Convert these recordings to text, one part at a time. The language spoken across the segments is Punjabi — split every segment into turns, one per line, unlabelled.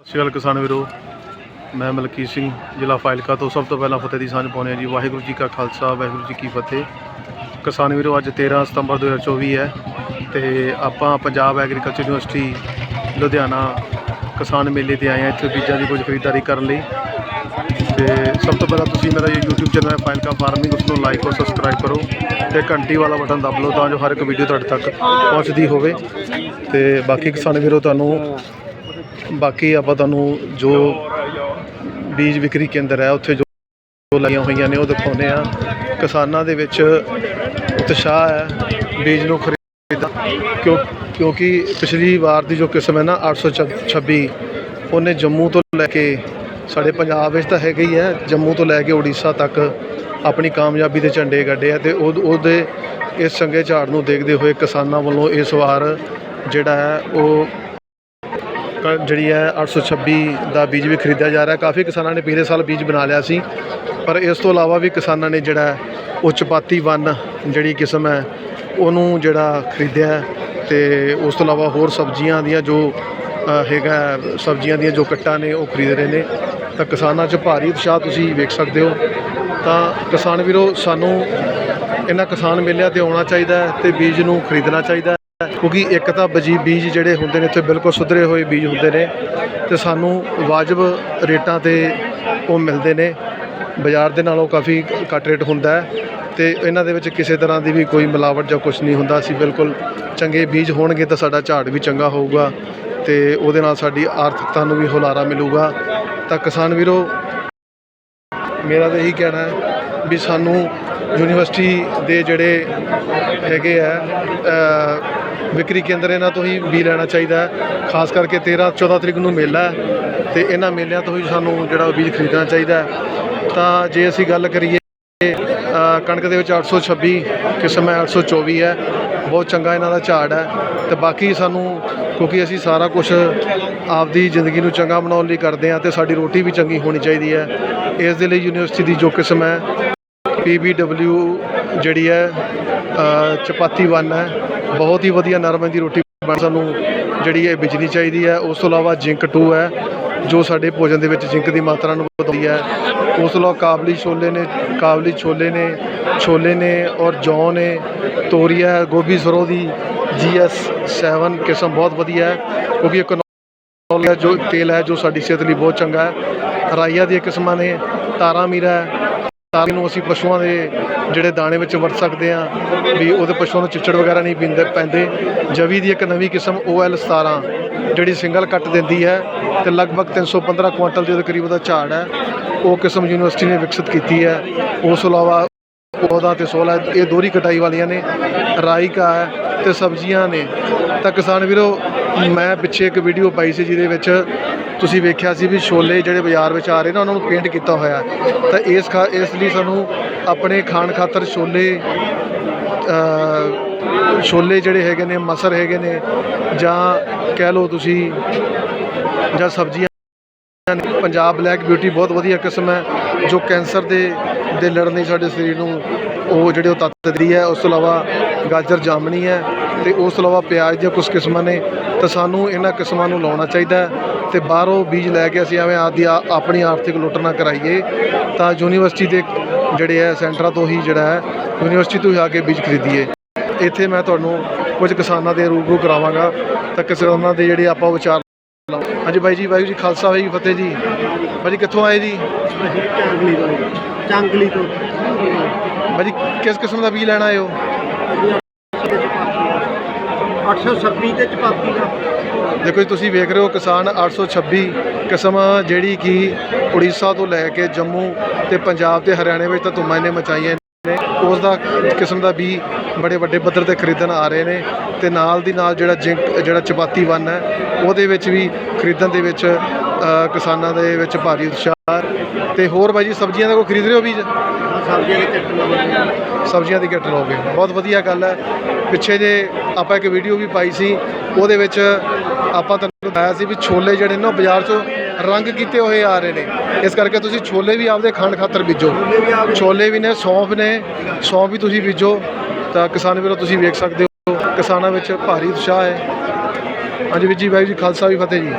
ਸਤਿ ਸ਼੍ਰੀ ਅਕਾਲ ਕਿਸਾਨ ਵੀਰੋ। ਮੈਂ ਮਲਕੀਤ ਸਿੰਘ, ਜ਼ਿਲ੍ਹਾ ਫਾਇਲਕਾ ਤੋਂ ਸਭ ਤੋਂ ਪਹਿਲਾਂ ਫਤਿਹ ਦੀ ਸਾਂਝ ਪਾਉਂਦੇ ਹਾਂ ਜੀ। ਵਾਹਿਗੁਰੂ ਜੀ ਕਾ ਖਾਲਸਾ, ਵਾਹਿਗੁਰੂ ਜੀ ਕੀ ਫਤਿਹ। ਕਿਸਾਨ ਵੀਰੋ, ਅੱਜ 13 ਸਤੰਬਰ 2024 ਹੈ ਤੇ ਆਪਾਂ ਪੰਜਾਬ ਐਗਰੀਕਲਚਰ ਯੂਨੀਵਰਸਿਟੀ, ਲੁਧਿਆਣਾ ਕਿਸਾਨ ਮੇਲੇ ਤੇ ਆਏ ਹਾਂ। ਇੱਥੇ ਬੀਜਾਂ ਦੀ ਕੁਝ ਖਰੀਦਦਾਰੀ ਕਰਨ ਲਈ। ਤੇ ਸਭ ਤੋਂ ਪਹਿਲਾਂ ਤੁਸੀਂ ਮੇਰਾ ਇਹ YouTube ਚੈਨਲ ਹੈ ਫਾਇਲਕਾ ਫਾਰਮਿੰਗ, ਉਸ ਨੂੰ ਲਾਈਕ ਔਰ ਸਬਸਕ੍ਰਾਈਬ ਕਰੋ ਤੇ ਘੰਟੀ ਵਾਲਾ ਬਟਨ ਦਬ ਲਓ ਤਾਂ ਜੋ ਹਰ ਇੱਕ ਵੀਡੀਓ ਤੁਹਾਡੇ ਤੱਕ ਪਹੁੰਚਦੀ ਹੋਵੇ। ਤੇ ਬਾਕੀ ਕਿਸਾਨ ਵੀਰੋ, ਤੁਹਾਨੂੰ ਬਾਕੀ ਆਪਾਂ ਤੁਹਾਨੂੰ ਜੋ ਬੀਜ ਵਿਕਰੀ ਕੇਂਦਰ ਹੈ, ਉੱਥੇ ਜੋ ਲਾਈਆਂ ਹੋਈਆਂ ਨੇ ਉਹ ਦਿਖਾਉਂਦੇ ਆ ਕਿਸਾਨਾਂ ਦੇ ਵਿੱਚ ਉਤਸ਼ਾਹ ਹੈ ਬੀਜ ਨੂੰ ਖਰੀਦਦਾ ਕਿਉਂ ਕਿਉਂਕਿ ਪਿਛਲੀ ਵਾਰ ਦੀ ਜੋ ਕਿਸਮ ਹੈ ਨਾ 826 ਉਹਨੇ ਜੰਮੂ ਤੋਂ ਲੈ ਕੇ ਸਾਡੇ ਪੰਜਾਬ ਵਿੱਚ ਤਾਂ ਹੈਗਾ ਹੀ ਹੈ, ਜੰਮੂ ਤੋਂ ਲੈ ਕੇ ਉੜੀਸਾ ਤੱਕ ਆਪਣੀ ਕਾਮਯਾਬੀ ਦੇ ਝੰਡੇ ਗੱਡੇ ਆ ਤੇ ਉਹ ਉਹਦੇ ਇਸ ਚੰਗੇ ਝਾੜ ਨੂੰ ਦੇਖਦੇ ਹੋਏ ਕਿਸਾਨਾਂ ਵੱਲੋਂ ਇਸ ਵਾਰ ਜਿਹੜਾ ਹੈ, ਉਹ ਜਿਹੜੀ ਹੈ 826 ਦਾ ਬੀਜ ਵੀ ਖਰੀਦਿਆ ਜਾ ਰਿਹਾ। ਕਾਫੀ ਕਿਸਾਨਾਂ ਨੇ ਪਿਛਲੇ ਸਾਲ ਬੀਜ ਬਣਾ ਲਿਆ ਸੀ। ਪਰ ਇਸ ਤੋਂ ਇਲਾਵਾ ਵੀ ਕਿਸਾਨਾਂ ਨੇ ਜਿਹੜਾ ਹੈ ਉਹ ਚਪਾਤੀ ਵਨ ਜਿਹੜੀ ਕਿਸਮ ਹੈ, ਉਹਨੂੰ ਜਿਹੜਾ ਖਰੀਦਿਆ ਹੈ ਤੇ ਉਸ ਤੋਂ ਇਲਾਵਾ ਹੋਰ ਸਬਜ਼ੀਆਂ ਦੀਆਂ ਜੋ ਹੈਗਾ ਸਬਜ਼ੀਆਂ ਦੀਆਂ ਜੋ ਕੱਟਾਂ ਨੇ, ਉਹ ਖਰੀਦ ਰਹੇ ਨੇ। ਤਾਂ ਕਿਸਾਨਾਂ 'ਚ ਭਾਰੀ ਉਤਸ਼ਾਹ ਤੁਸੀਂ ਵੇਖ ਸਕਦੇ ਹੋ। ਤਾਂ ਕਿਸਾਨ ਵੀਰੋ, ਸਾਨੂੰ ਇਹਨਾਂ ਕਿਸਾਨ ਮੇਲਿਆਂ ਤੇ ਆਉਣਾ ਚਾਹੀਦਾ ਹੈ ਤੇ ਬੀਜ ਨੂੰ ਖਰੀਦਣਾ ਚਾਹੀਦਾ ਕਿਉਂਕਿ ਇੱਕ ਤਾਂ ਬਜੀ ਬੀਜ ਜਿਹੜੇ ਹੁੰਦੇ ਨੇ ਇੱਥੇ ਬਿਲਕੁਲ ਸੁਧਰੇ ਹੋਏ ਬੀਜ ਹੁੰਦੇ ਨੇ ਤੇ ਸਾਨੂੰ ਵਾਜਬ ਰੇਟਾਂ ਤੇ ਉਹ ਮਿਲਦੇ ਨੇ। ਬਾਜ਼ਾਰ ਦੇ ਨਾਲੋਂ ਕਾਫੀ ਘੱਟ ਰੇਟ ਹੁੰਦਾ ਹੈ ਤੇ ਇਹਨਾਂ ਦੇ ਵਿੱਚ ਕਿਸੇ ਤਰ੍ਹਾਂ ਦੀ ਵੀ ਕੋਈ ਮਿਲਾਵਟ ਜਾਂ ਕੁਝ ਨਹੀਂ ਹੁੰਦਾ। ਅਸੀਂ ਬਿਲਕੁਲ ਚੰਗੇ ਬੀਜ ਹੋਣਗੇ ਤਾਂ ਸਾਡਾ ਝਾੜ ਵੀ ਚੰਗਾ ਹੋਊਗਾ ਤੇ ਉਹਦੇ ਨਾਲ ਸਾਡੀ ਆਰਥਿਕਤਾ ਨੂੰ ਵੀ ਹੁਲਾਰਾ ਮਿਲੂਗਾ। ਤਾਂ ਕਿਸਾਨ ਵੀਰੋ, ਮੇਰਾ ਤਾਂ ਇਹੀ ਕਹਿਣਾ ਹੈ ਵੀ ਸਾਨੂੰ ਯੂਨੀਵਰਸਿਟੀ ਦੇ ਜਿਹੜੇ ਹੈਗੇ ਆ ਵਿਕਰੀ ਕੇਂਦਰ, ਇਹਨਾਂ ਤੋਂ ਹੀ ਬੀ ਲੈਣਾ ਚਾਹੀਦਾ ਖਾਸ ਕਰਕੇ 13 14 ਤਰੀਕ ਨੂੰ ਮੇਲਾ ਹੈ ਤੇ ਇਹਨਾਂ ਮੇਲਿਆਂ ਤੋਂ ਹੀ ਸਾਨੂੰ ਜਿਹੜਾ ਬੀਜ ਖਰੀਦਣਾ ਚਾਹੀਦਾ ਤਾਂ ਜੇ ਅਸੀਂ ਗੱਲ ਕਰੀਏ ਕਣਕ ਦੇ ਵਿੱਚ 826 ਕਿਸਮ ਹੈ 824 ਹੈ, ਬਹੁਤ ਚੰਗਾ ਇਹਨਾਂ ਦਾ ਝਾੜ ਹੈ ਤੇ ਬਾਕੀ ਸਾਨੂੰ, ਕਿਉਂਕਿ ਅਸੀਂ ਸਾਰਾ ਕੁਝ ਆਪਦੀ ਜ਼ਿੰਦਗੀ ਨੂੰ ਚੰਗਾ ਬਣਾਉਣ ਲਈ ਕਰਦੇ ਹਾਂ ਤੇ ਸਾਡੀ ਰੋਟੀ ਵੀ ਚੰਗੀ ਹੋਣੀ ਚਾਹੀਦੀ ਹੈ। ਇਸ ਦੇ ਲਈ ਯੂਨੀਵਰਸਿਟੀ ਦੀ ਜੋ ਕਿਸਮ ਹੈ PBW ਜਿਹੜੀ ਹੈ ਚਪਾਤੀ ਵਨ ਹੈ ਬਹੁਤ ਹੀ ਵਧੀਆ ਨਰਮੇ ਦੀ ਰੋਟੀ ਬਣ ਸਾਨੂੰ ਜਿਹੜੀ ਹੈ ਬਿਜਲੀ ਚਾਹੀਦੀ ਹੈ ਉਸ ਤੋਂ ਇਲਾਵਾ ਜਿੰਕ 2 ਹੈ ਜੋ ਸਾਡੇ ਭੋਜਨ ਦੇ ਵਿੱਚ ਜਿੰਕ ਦੀ ਮਾਤਰਾ ਨੂੰ ਵਧਾਉਂਦੀ ਹੈ ਉਸ ਤੋਂ ਇਲਾਵਾ ਕਾਬਲੀ ਛੋਲੇ ਨੇ ਕਾਬਲੀ ਛੋਲੇ ਨੇ ਛੋਲੇ ਨੇ ਔਰ ਜੌਂ ਨੇ ਤੋਰੀਆ ਹੈ, ਗੋਭੀ ਸਰੋਂ ਦੀ GS 7 ਕਿਸਮ ਬਹੁਤ ਵਧੀਆ ਹੈ ਕਿਉਂਕਿ ਇੱਕ ਕਨੋਲ ਜੋ ਤੇਲ ਹੈ ਜੋ ਸਾਡੀ ਸਿਹਤ ਲਈ ਬਹੁਤ ਚੰਗਾ ਹੈ ਰਾਈਆ ਦੀਆਂ ਕਿਸਮਾਂ ਨੇ ਤਾਰਾ ਮੀਰਾ ਹੈ ਤਾਰੇ ਨੂੰ ਅਸੀਂ ਪਸ਼ੂਆਂ ਦੇ ਜਿਹੜੇ ਦਾਣੇ ਵਿੱਚ ਵਰਤ ਸਕਦੇ ਹਾਂ, ਵੀ ਉਹਦੇ ਪਸ਼ੂਆਂ ਨੂੰ ਚਿੱਚੜ ਵਗੈਰਾ ਨਹੀਂ ਪੀਂਦੇ ਪੈਂਦੇ। ਜਵੀ ਦੀ ਇੱਕ ਨਵੀਂ ਕਿਸਮ OL 17 ਜਿਹੜੀ ਸਿੰਗਲ ਕੱਟ ਦਿੰਦੀ ਹੈ ਤੇ ਲਗਭਗ 315 ਕੁਇੰਟਲ ਦੇ ਉਹਦੇ ਕਰੀਬ ਉਹਦਾ ਝਾੜ ਹੈ। ਉਹ ਕਿਸਮ ਯੂਨੀਵਰਸਿਟੀ ਨੇ ਵਿਕਸਿਤ ਕੀਤੀ ਹੈ। ਉਸ ਤੋਂ ਇਲਾਵਾ ਉਹਦਾ ਤੇ 16 ਇਹ ਦੋਹਰੀ ਕਟਾਈ ਵਾਲੀਆਂ ਨੇ। ਰਾਈ ਕਾ ਹੈ ਤੇ ਸਬਜ਼ੀਆਂ ਨੇ। ਤਾਂ ਕਿਸਾਨ ਵੀਰੋ, ਮੈਂ ਪਿੱਛੇ ਇੱਕ ਵੀਡੀਓ ਪਾਈ ਸੀ ਜਿਹਦੇ ਵਿੱਚ ਤੁਸੀਂ ਵੇਖਿਆ ਸੀ ਵੀ ਛੋਲੇ ਜਿਹੜੇ ਬਾਜ਼ਾਰ ਵਿੱਚ ਆ ਰਹੇ ਨੇ, ਉਹਨਾਂ ਨੂੰ ਪੇਂਟ ਕੀਤਾ ਹੋਇਆ ਤਾਂ ਇਸ ਖਾ, ਇਸ ਲਈ ਸਾਨੂੰ ਆਪਣੇ ਖਾਣ ਖਾਤਰ ਛੋਲੇ ਛੋਲੇ ਜਿਹੜੇ ਹੈਗੇ ਨੇ, ਮਸਰ ਹੈਗੇ ਨੇ, ਜਾਂ ਕਹਿ ਲਓ ਤੁਸੀਂ, ਜਾਂ ਸਬਜ਼ੀਆਂ ਪੰਜਾਬ ਬਲੈਕ ਬਿਊਟੀ ਬਹੁਤ ਵਧੀਆ ਕਿਸਮ ਹੈ, ਜੋ ਕੈਂਸਰ ਦੇ ਦੇ ਲੜਨ ਲਈ ਸਾਡੇ ਸਰੀਰ ਨੂੰ ਉਹ ਜਿਹੜੇ ਉਹ ਤੱਤ ਦਿੰਦੀ ਹੈ। ਉਸ ਤੋਂ ਇਲਾਵਾ ਗਾਜਰ ਜਾਮਣੀ ਹੈ ਤੇ ਉਸ ਤੋਂ ਇਲਾਵਾ ਪਿਆਜ਼ ਦੀਆਂ ਕੁਝ ਕਿਸਮਾਂ ਨੇ ਤਾਂ ਸਾਨੂੰ ਇਹਨਾਂ ਕਿਸਮਾਂ ਨੂੰ ਲਾਉਣਾ ਚਾਹੀਦਾ ਤੇ ਬਾਹਰੋਂ ਬੀਜ ਲੈ ਕੇ ਅਸੀਂ ਐਵੇਂ ਆਦੀ ਆਪਣੀ ਆਰਥਿਕ ਲੁੱਟ ਨਾ ਕਰਾਈਏ। ਤਾਂ ਯੂਨੀਵਰਸਿਟੀ ਦੇ ਜਿਹੜੇ ਹੈ ਸੈਂਟਰਾਂ ਤੋਂ ਹੀ ਜਿਹੜਾ ਹੈ ਯੂਨੀਵਰਸਿਟੀ ਤੋਂ ਹੀ ਆ ਕੇ ਬੀਜ ਖਰੀਦੀਏ। ਇੱਥੇ ਮੈਂ ਤੁਹਾਨੂੰ ਕੁਝ ਕਿਸਾਨਾਂ ਦੇ ਰੂਬਰੂ ਕਰਾਵਾਂਗਾ ਤਾਂ ਕਿਸਾਨਾਂ ਦੇ ਜਿਹੜੇ ਆਪਾਂ ਵਿਚਾਰ ਹਾਂਜੀ ਬਾਈ ਜੀ ਵਾਹਿਗੁਰੂ ਜੀ ਖਾਲਸਾ ਵਾਹਿਗੁਰੂ ਫਤਿਹ ਜੀ। ਬਾਈ ਜੀ ਕਿੱਥੋਂ ਆਏ ਜੀ?
ਚਾਂਗਲੀ ਤੋਂ ਚਾਂਗਲੀ ਤੋਂ।
ਬਾਈ ਜੀ ਕਿਸ ਕਿਸਮ ਦਾ ਬੀਜ ਲੈਣ ਆਏ ਹੋ?
826 ਤੇ ਚਪਾਤੀ ਦਾ।
ਦੇਖੋ ਜੀ, ਤੁਸੀਂ ਵੇਖ ਰਹੇ ਹੋ ਕਿਸਾਨ 826 ਕਿਸਮ ਜਿਹੜੀ ਕਿ ਉੜੀਸਾ ਤੋਂ ਲੈ ਕੇ ਜੰਮੂ ਤੇ ਪੰਜਾਬ ਤੇ ਹਰਿਆਣੇ ਵਿੱਚ ਤਾਂ ਧੁੰਮਾਂ ਨੇ ਮਚਾਈਆਂ ਨੇ। ਉਸ ਦਾ ਕਿਸਮ ਦਾ ਵੀ ਬੜੇ ਵੱਡੇ ਪੱਧਰ ਤੇ ਖਰੀਦਣ ਆ ਰਹੇ ਨੇ ਤੇ ਨਾਲ ਦੀ ਨਾਲ ਜਿਹੜਾ ਜਿੰਕ, ਜਿਹੜਾ ਚਪਾਤੀ ਵਨ ਹੈ, ਉਹਦੇ ਵਿੱਚ ਵੀ ਖਰੀਦਣ ਦੇ ਵਿੱਚ ਕਿਸਾਨਾਂ ਦੇ ਵਿੱਚ ਭਾਰੀ ਉਤਸ਼ਾਹ ਹੈ। ਤੇ ਹੋਰ ਬਾਈ ਜੀ, ਸਬਜ਼ੀਆਂ ਦਾ ਕੋਈ ਖਰੀਦ ਰਹੇ ਹੋ ਬੀਜ?
ਸਬਜ਼ੀਆਂ ਦੇ
ਸਬਜ਼ੀਆਂ ਕਿੱਟ ਲਓਗੇ। ਬਹੁਤ ਵਧੀਆ ਗੱਲ ਹੈ। ਪਿੱਛੇ ਜੇ ਆਪਾਂ ਇੱਕ ਵੀਡੀਓ ਵੀ ਪਾਈ ਸੀ ਉਹਦੇ ਵਿੱਚ ਆਪਾਂ ਤੁਹਾਨੂੰ ਦੱਸਿਆ ਸੀ ਵੀ ਛੋਲੇ ਜਿਹੜੇ ਨੇ ਉਹ ਬਾਜ਼ਾਰ 'ਚੋਂ ਰੰਗ ਕੀਤੇ ਹੋਏ ਆ ਰਹੇ ਨੇ। ਇਸ ਕਰਕੇ ਤੁਸੀਂ ਛੋਲੇ ਵੀ ਆਪਦੇ ਖਾਣ ਖਾਤਰ ਬੀਜੋ। ਛੋਲੇ ਵੀ ਨੇ ਸੌਂਫ ਨੇ ਸੌਂਫ ਵੀ ਤੁਸੀਂ ਬੀਜੋ। ਤਾਂ ਕਿਸਾਨ ਵੀਰੋ ਤੁਸੀਂ ਵੇਖ ਸਕਦੇ ਹੋ ਕਿਸਾਨਾਂ ਵਿੱਚ ਭਾਰੀ ਉਤਸ਼ਾਹ ਹੈ। ਹਾਂਜੀ ਵੀਰ ਜੀ ਵਾਹਿਗੁਰੂ ਜੀ ਖਾਲਸਾ ਵੀ ਫਤਿਹ ਜੀ।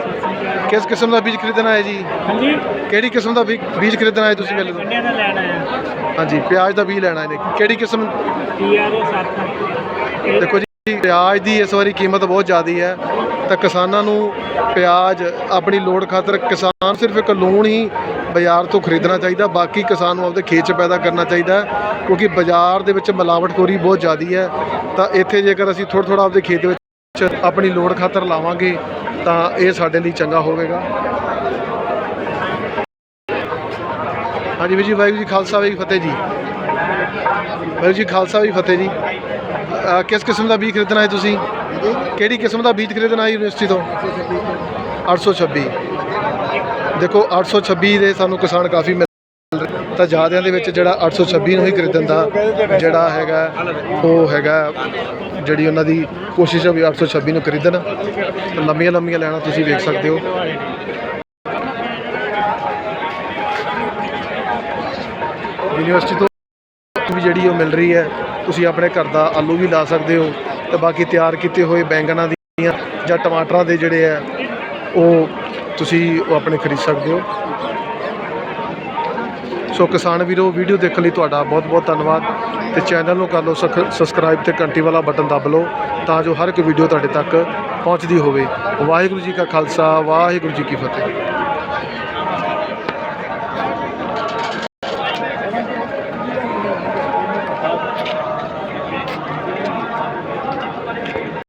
ਕਿਸ ਕਿਸਮ ਦਾ ਬੀਜ ਖਰੀਦਣਾ ਹੈ ਜੀ?
ਹਾਂਜੀ।
ਕਿਹੜੀ ਕਿਸਮ ਦਾ ਬੀ- ਬੀਜ ਖਰੀਦਣਾ ਹੈ ਤੁਸੀਂ ਮੇਲੇ ਤੋਂ
ਗੰਡਿਆਂ ਦਾ ਲੈਣਾ ਹੈ
ਹਾਂਜੀ, ਪਿਆਜ਼ ਦਾ ਵੀ ਲੈਣਾ ਇਹਨੇ। ਕਿਹੜੀ ਕਿਸਮ? ਦੇਖੋ ਜੀ, ਪਿਆਜ਼ ਦੀ ਇਸ ਵਾਰੀ ਕੀਮਤ ਬਹੁਤ ਜ਼ਿਆਦੀ ਹੈ। ਤਾਂ ਕਿਸਾਨਾਂ ਨੂੰ ਪਿਆਜ਼ ਆਪਣੀ ਲੋੜ ਖਾਤਰ ਕਿਸਾਨ ਸਿਰਫ ਇੱਕ ਲੂਣ ਹੀ ਬਾਜ਼ਾਰ ਤੋਂ ਖਰੀਦਣਾ ਚਾਹੀਦਾ, ਬਾਕੀ ਕਿਸਾਨ ਨੂੰ ਆਪਦੇ ਖੇਤ 'ਚ ਪੈਦਾ ਕਰਨਾ ਚਾਹੀਦਾ ਕਿਉਂਕਿ ਬਾਜ਼ਾਰ ਦੇ ਵਿੱਚ ਮਿਲਾਵਟਖੋਰੀ ਬਹੁਤ ਜ਼ਿਆਦੀ ਹੈ। ਤਾਂ ਇੱਥੇ ਜੇਕਰ ਅਸੀਂ ਥੋੜ੍ਹਾ ਥੋੜ੍ਹਾ ਆਪਦੇ ਖੇਤ ਵਿੱਚ ਆਪਣੀ ਲੋੜ ਖਾਤਰ ਲਾਵਾਂਗੇ, ਤਾਂ ਇਹ ਸਾਡੇ ਲਈ ਚੰਗਾ ਹੋਵੇਗਾ। ਹਾਂਜੀ ਵੀਰ ਜੀ, ਵਾਹਿਗੁਰੂ ਜੀ ਖਾਲਸਾ, ਵਾਹਿਗੁਰੂ ਫਤਿਹ ਜੀ। ਵਾਹਿਗੁਰੂ ਜੀ ਖਾਲਸਾ, ਵਾਹਿਗੁਰੂ ਜੀ ਫਤਿਹ ਜੀ। ਅਹ, ਕਿਸ ਕਿਸਮ ਦਾ ਬੀਜ ਖਰੀਦਣਾ ਹੈ ਤੁਸੀਂ? ਕਿਹੜੀ ਕਿਸਮ ਦਾ ਬੀਜ ਖਰੀਦਣਾ ਹੈ ਯੂਨੀਵਰਸਿਟੀ ਤੋਂ? 826 ਦੇਖੋ 826 ਦੇ ਸਾਨੂੰ ਕਿਸਾਨ ਕਾਫੀ ਮਿਲ ਰਹੇ ਤਾਂ ਜ਼ਿਆਦਿਆਂ ਦੇ ਵਿੱਚ ਜਿਹੜਾ 826 ਨੂੰ ਹੀ ਖਰੀਦਣ ਦਾ ਜਿਹੜਾ ਹੈਗਾ, ਉਹ ਹੈਗਾ ਜਿਹੜੀ ਉਹਨਾਂ ਦੀ ਕੋਸ਼ਿਸ਼ ਹੈ ਵੀ 826 ਨੂੰ ਖਰੀਦਣ। ਤਾਂ ਲੰਮੀਆਂ ਲੰਮੀਆਂ ਲੈਣਾ ਤੁਸੀਂ ਵੇਖ ਸਕਦੇ ਹੋ। ਯੂਨੀਵਰਸਿਟੀ ਤੋਂ ਵੀ ਜਿਹੜੀ ਉਹ ਮਿਲ ਰਹੀ ਹੈ, ਤੁਸੀਂ ਆਪਣੇ ਘਰ ਦਾ ਆਲੂ ਵੀ ਲਾ ਸਕਦੇ ਹੋ ਤੇ ਬਾਕੀ ਤਿਆਰ ਕੀਤੇ ਹੋਏ ਬੈਂਗਣਾਂ ਦੀਆਂ ਜਾਂ ਟਮਾਟਰਾਂ ਦੇ ਜਿਹੜੇ ਆ ਉਹ ਤੁਸੀਂ ਉਹ ਆਪਣੇ ਖਰੀਦ ਸਕਦੇ ਹੋ। ਸੋ ਕਿਸਾਨ ਵੀਰੋ, ਵੀਡੀਓ ਦੇਖਣ ਲਈ ਤੁਹਾਡਾ ਬਹੁਤ ਬਹੁਤ ਧੰਨਵਾਦ ਤੇ ਚੈਨਲ ਨੂੰ ਕਰ ਲਓ ਸਬਸਕ੍ਰਾਈਬ ਤੇ ਘੰਟੀ ਵਾਲਾ ਬਟਨ ਦੱਬ ਲਓ ਤਾਂ ਜੋ ਹਰ ਇੱਕ ਵੀਡੀਓ ਤੁਹਾਡੇ ਤੱਕ ਪਹੁੰਚਦੀ ਹੋਵੇ। ਵਾਹਿਗੁਰੂ ਜੀ ਕਾ ਖਾਲਸਾ, ਵਾਹਿਗੁਰੂ ਜੀ ਕੀ ਫਤਿਹ।